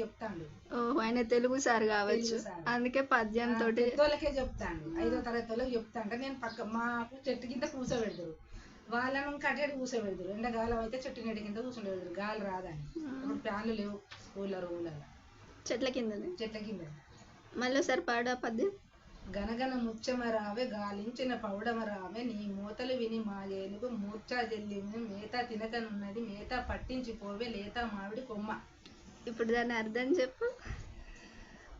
చెప్తాండు. ఓహో ఆయన తెలుగు సార్ కావచ్చు. తెలుగు సార్. అందుకే పద్యం తోటి చెప్తాండు. ఐదో తరగతి వాళ్ళకి చెప్తాంట నేను పక్క మాకు చెట్టు కింద కూర్చోబెడతారు వాళ్ళను కట్టేటి కూర్చోబెడతారు ఎండాకాలం అయితే చెట్టు నెడి కింద కూర్చోబెడతారు గాలి రాదని. ఇప్పుడు ఫ్యాన్లు లేవు. స్కూల్లో రూమ్లలో. చెట్ల కిందనే? చెట్ల కింద. మళ్ళీ ఒకసారి పాడా పద్యం. గనగన ముచ్చమ రావే గాలించిన పౌడమ రావే నీ మూతలు విని మా ఏనుగు మూర్ఛా జల్లింది మేత తినకనున్నది మేత పట్టించి పోవే లేత మామిడి కొమ్మ. ఇప్పుడు దాని అర్థం చెప్పు.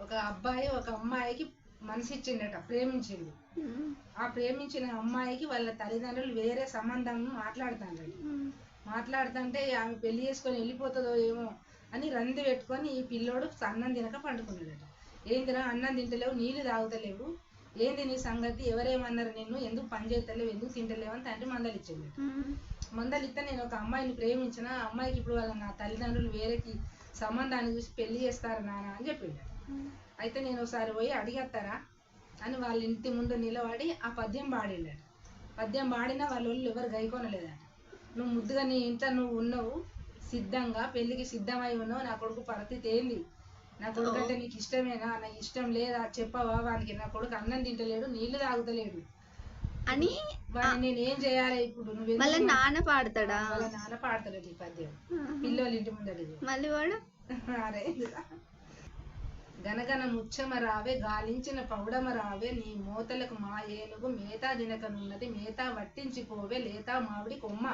ఒక అబ్బాయి ఒక అమ్మాయికి మనసు ఇచ్చిండట ప్రేమించిండు. ఉమ్, ఆ ప్రేమించిన అమ్మాయికి వాళ్ళ తల్లిదండ్రులు వేరే సంబంధం మాట్లాడుతాండ్రు ఉమ్, మాట్లాడుతుంటే ఆమె పెళ్ళి చేసుకొని వెళ్ళిపోతుందో ఏమో అని రంది పెట్టుకొని ఈ పిల్లోడు అన్నం తినక పండుకున్నాడట. ఏందిరా అన్నం తింటలేవు నీళ్ళు తాగుతలేవు. ఏంది నీ సంగతి? ఎవరేమన్నారు నిన్ను? ఎందుకు పని చేస్తలేవు? ఎందుకు తింటలేవు? అని తండ్రి మందలిచ్చింది మందలిస్తే నేను ఒక అమ్మాయిని ప్రేమించిన ఆ అమ్మాయికి ఇప్పుడు వాళ్ళ నా తల్లిదండ్రులు వేరేకి సంబంధాన్ని చూసి పెళ్ళి చేస్తారు నాన్న అని చెప్పిండు. అయితే నేను ఒకసారి పోయి అడిగేస్తారా అని వాళ్ళ ఇంటి ముందు నిలబడి ఆ పద్యం పాడిండట. పద్యం పాడినా వాళ్ళ వాళ్ళు ఎవరు గైకొనలేదట. నువ్వు ముద్దుగా నీ ఇంట్లో నువ్వు ఉన్నావు సిద్ధంగా పెళ్ళికి సిద్ధమై ఉన్నావు నా కొడుకు పరిస్థితి ఏంది? నా కొడుకు అంటే నీకు ఇష్టమేనా? నాకు ఇష్టం లేదా? చెప్పవా వానికి? నా కొడుకు అన్నం తింటలేడు నీళ్ళు తాగుతలేడు. అని నేను ఏం చేయాలి ఇప్పుడు? నువ్వు మళ్ళీ నాన్న పాడతాడా? వాళ్ళ నాన్న పాడతాడు ఈ పద్యం. పిల్లోళ్ళ ఇంటి ముందడిది మళ్ళీ వాడు? అరే గనగన ముచ్చమ రావే గాలించిన పౌడమ రావే నీ మోతలకు మా ఏనుగు మేతా దినకనున్నది మేతా వట్టించిపోవే లేతా మామిడి కొమ్మ.